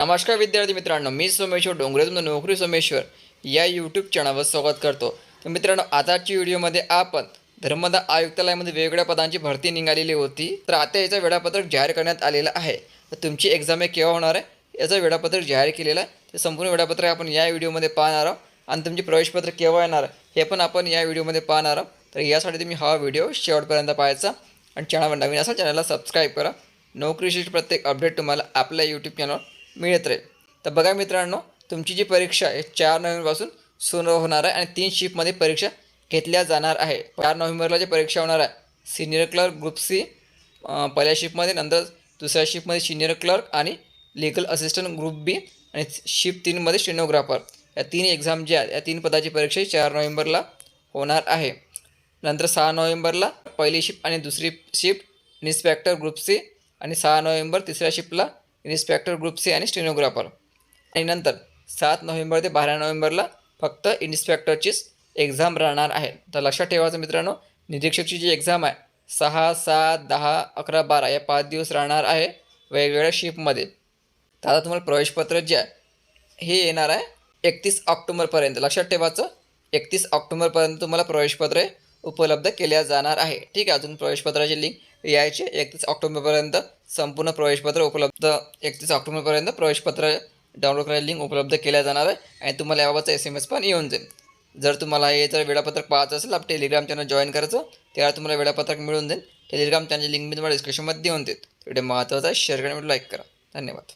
नमस्कार विद्यार्थी मित्रांनो मी सोमेश्वर डोंगरे तुमचं नोकरी सोमेश्वर या यूट्यूब चॅनलवर स्वागत करतो. तर मित्रांनो आताची व्हिडिओमध्ये आपण धर्मदा आयुक्तालयामध्ये वेगवेगळ्या पदांची भरती निघालेली होती. तर आता याचं वेळापत्रक जाहीर करण्यात आलेलं आहे. तर तुमची एक्झाम हे केव्हा होणार आहे? याचं वेळापत्रक जाहीर केलेलं आहे. ते संपूर्ण वेळापत्रक आपण या व्हिडिओमध्ये पाहणार आहोत. आणि तुमची प्रवेशपत्र केव्हा येणार आहे? हे पण आपण या व्हिडिओमध्ये पाहणार आहोत. तर यासाठी तुम्ही हा व्हिडिओ शेवटपर्यंत पाहायचा. आणि चॅनलवर नवीन असा चॅनलला सबस्क्राईब करा. नोकरीशी प्रत्येक अपडेट तुम्हाला आपल्या यूट्यूब चॅनलवर मिळत राहील. तर बघा मित्रांनो तुमची जी परीक्षा आहे चार नोव्हेंबरपासून सुरू होणार आहे आणि तीन शिफ्टमध्ये परीक्षा घेतल्या जाणार आहे. चार नोव्हेंबरला जी परीक्षा होणार आहे सिनियर क्लर्क ग्रुप सी पहिल्या शिफ्टमध्ये नंतर दुसऱ्या शिफ्टमध्ये सिनियर क्लर्क आणि लिगल असिस्टंट ग्रुप बी आणि शिफ्ट तीनमध्ये स्टेनोग्राफर या तीन एक्झाम ज्या आहेत या तीन पदाची परीक्षा चार नोव्हेंबरला होणार आहे. नंतर सहा नोव्हेंबरला पहिली शिफ्ट आणि दुसरी शिफ्ट इन्स्पेक्टर ग्रुप सी आणि सहा नोव्हेंबर तिसऱ्या शिफ्टला इन्स्पेक्टर ग्रुप सी आणि स्टेनोग्राफर. आणि नंतर सात नोव्हेंबर ते बारा नोव्हेंबरला फक्त इन्स्पेक्टरचीच एक्झाम राहणार आहे. तर लक्षात ठेवायचं मित्रांनो निरीक्षकची जी एक्झाम आहे सहा सात दहा अकरा बारा या पाच दिवस राहणार आहे वेगवेगळ्या शिफ्टमध्ये. तर आता तुम्हाला प्रवेशपत्र जे आहे हे येणार आहे एकतीस ऑक्टोबरपर्यंत. लक्षात ठेवायचं एकतीस ऑक्टोबरपर्यंत तुम्हाला प्रवेशपत्रे उपलब्ध केल्या जाणार आहे. ठीक आहे अजून प्रवेशपत्राची लिंक यायची एकतीस ऑक्टोबरपर्यंत संपूर्ण प्रवेशपत्र उपलब्ध एकतीस ऑक्टोबरपर्यंत प्रवेशपत्र डाउनलोड करायला लिंक उपलब्ध केल्या जाणार आहे. आणि तुम्हाला याबाबतचा एस एम एस पण येऊन जाईल. जर तुम्हाला हे जर वेळापत्रक पाहायचं असेल आप टेलिग्राम चॅनल जॉईन करायचं त्याला तुम्हाला वेळापत्रक मिळून जाईल. टेलिग्राम चॅनलची लिंक मी तुम्हाला डिस्क्रिप्शनमध्ये देऊन देत व्हिडिओ महत्त्वाचा आहे शेअर करा लाईक करा. धन्यवाद.